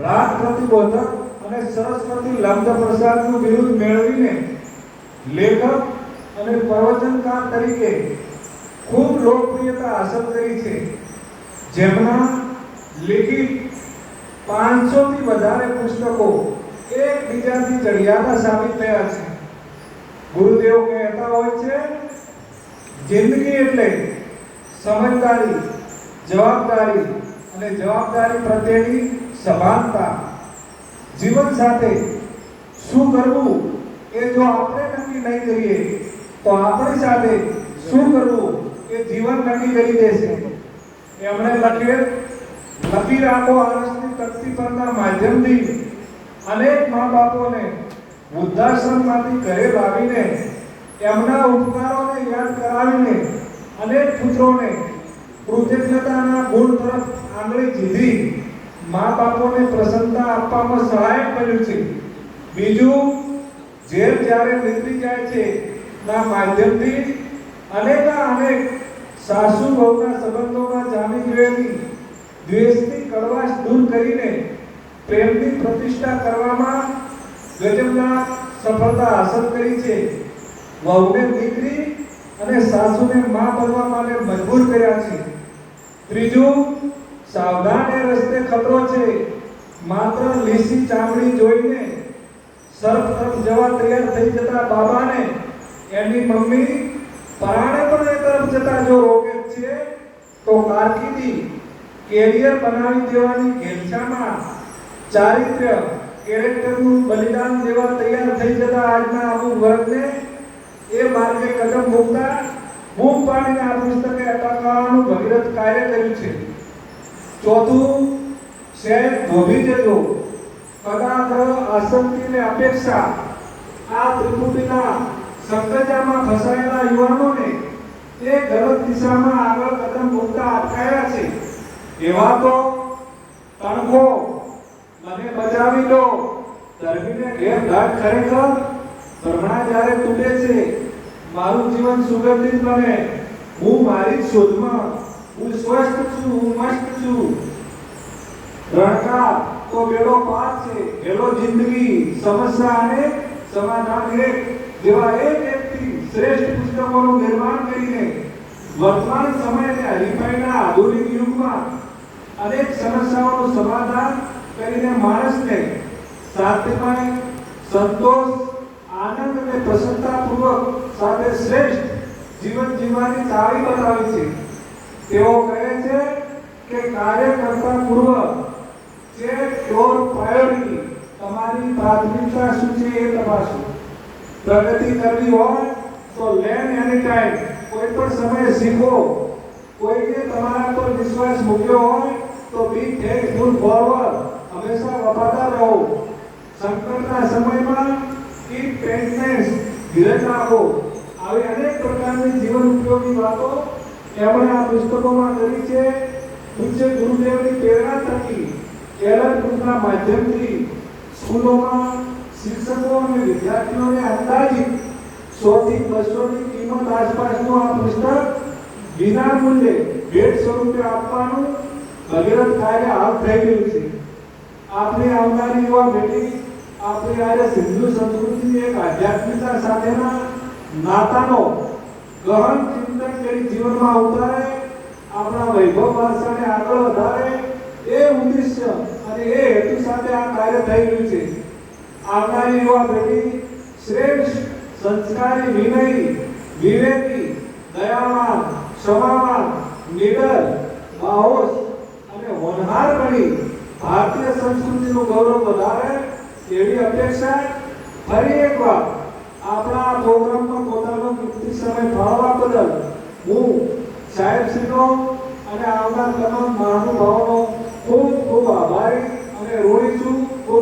રાગ પ્રતિબોધક અને સરસ્વતી લબ્ધ પ્રસાદનું બિરુદ મેળવીને લેખક અને પ્રવચનકાર તરીકે ખૂબ લોકપ્રિયતા હાંસલ કરી છે. જેમના લિખિત પાંચસોથી વધારે પુસ્તકો એકબીજાથી ચડિયાતા સાબિત થયા છે. ગુરુદેવ કહેતા હોય છે, જિંદગી એટલે સમજદારી, જવાબદારી અને જવાબદારી પ્રત્યેની સભાનતા, જીવન સાથે શું કરવું એ જો આપણે નક્કી નહીં કરીએ, તો આપણી સાથે શું કરવું એ જીવન નક્કી કરી દેશે. એમણે લખેલ લખી રાખો આરસની તકતી પરના માધ્યમથી અનેક મા બાપોને વૃદ્ધાશ્રમમાંથી ઘરે લાવીને એમના ઉપકારોને યાદ કરાવીને અનેક પુત્રોને કૃતજ્ઞતાના ગુણ તરફ આંગળી ચીધી મા બાપોને પ્રસન્નતા આપવામાં સહાયક બન્યું છે. બીજું, ઝેર જ્યારે નીકળી જાય છે, ના માધ્યમથી અનેક અનેક સાસુ બહુના સંબંધોમાં જામી ગયેલી દ્વેષની કડવાશ દૂર કરીને પ્રેમની પ્રતિષ્ઠા કરવામાં ગજબના સફળતા હાંસલ કરી છે. વહુને દીકરી અને સાસુને મા બનવા માટે મજબૂર કર્યા છે. ત્રીજું સાવધાન એ રસ્તે ખતરો છે. માત્ર લીસી ચામડી જોઈને સર્ફ તરફ જવા તૈયાર થઈ જતા બાબાને, એની મમ્મી પરાણે પણ એ તરફ જતા જો રોકે છે, તો કારકિર્દી કેરિયર બનાવી દેવાની ઘેલછામાં ચારિત્ર્ય કેરેક્ટરનું બલિદાન દેવા તૈયાર થઈ જતા આજના અમુક વર્ગને એ માર્ગે કદમ મૂકતા બૂમ પાડીને આ પુસ્તકે અટકાવવાનું ભગીરથ કાર્ય કર્યું છે. ચોથું શહેર ધોબી જજો કદાચ આસક્તિ ને અપેક્ષા. આ ત્રિપુટીના સંકજામાં ફસાયેલા યુવાનોને એ ગલત દિશામાં આગળ કદમ મૂકતા અટકાયા છે. એવા તો તણખો, મને બચાવી લો. ધર્મીને ઘેર ઘાટ ખરેખર ભ્રમણા જ્યારે તૂટે છે, મારું જીવન સુગંધિત બને. હું મારી શોધમાં હું સ્વસ્થ છું, હું મસ્ત છું. રણકાર તો બેડો પાર છે. હેલો જિંદગી, સમસ્યા અને સમાધાન એક જેવા એક વ્યક્તિ શ્રેષ્ઠ પુસ્તકોનું નિર્માણ કરીને વર્તમાન સમયને હરીફાઈના આધુનિક યુગમાં અનેક સમસ્યાઓનું સમાધાન કરીને માણસને શાંતિમય સંતોષ, આનંદ અને પ્રસન્નતાપૂર્વક સાથે શ્રેષ્ઠ જીવન જીવવાની ચાવી બતાવી છે. તેઓ કહે છે કે કાર્ય કરતા પૂર્વ જે યોર પ્રાયોરિટી તમારી પ્રાથમિકતા શું છે એ તપાસો પ્રગતિ કરવી હોય તો લેન એની ટાઈમ કોઈ પણ સમયે શીખો કોઈને તમારા પર વિશ્વાસ મૂક્યો હોય તો બી થેન્કફુલ ફોરવર્ડ હંમેશા વફાદાર રહો સંકટના સમયમાં કીપ પેશન્સ ધીરજ રાખો આવી અનેક પ્રકારની જીવન ઉપયોગી વાતો એમણે આ પુસ્તકોમાં કરી છે પૂજ્ય ગુરુદેવની પ્રેરણા થકી કેરળ ગ્રુપના માધ્યમથી સ્કૂલોમાં શિક્ષકો અને વિદ્યાર્થીઓને અંદાજિત સોથી બસોની કિંમત આસપાસનું આ પુસ્તક વિના મૂલ્યે ભેટ સ્વરૂપે આપવાનું ભગીરથ કાર્ય હાથ થઈ ગયું છે. આપણી આવનારી યુવા પેઢી આપણી આજે સિંધુ સંસ્કૃતિની એક આધ્યાત્મિકતા સાથેના નાતાનો ગહન ચિંતન કરી જીવનમાં ઉતારે, આપણા વૈભવ વારસાને આગળ વધારે, એ ઉદ્દેશ્ય અને એ હેતુ સાથે આ કાર્ય થઈ રહ્યું છે. આવનારી યુવા પેઢી શ્રેષ્ઠ, સંસ્કારી, વિનયી, વિવેકી, દયાવાન, ક્ષમાવાન, નિડર, બાહોશ અને હોનહાર બની ભારતીય સંસ્કૃતિનું ગૌરવ વધારે એવી અપેક્ષા ફરી એકવાર આપણા પ્રોગ્રામમાં પોતાનો કિંમતી સમય ફાળવવા બદલ હું સાહેબશ્રીનો અને આવનાર તમામ મહાનુભાવોનો ખૂબ ખૂબ આભારી અને ઋણી છું.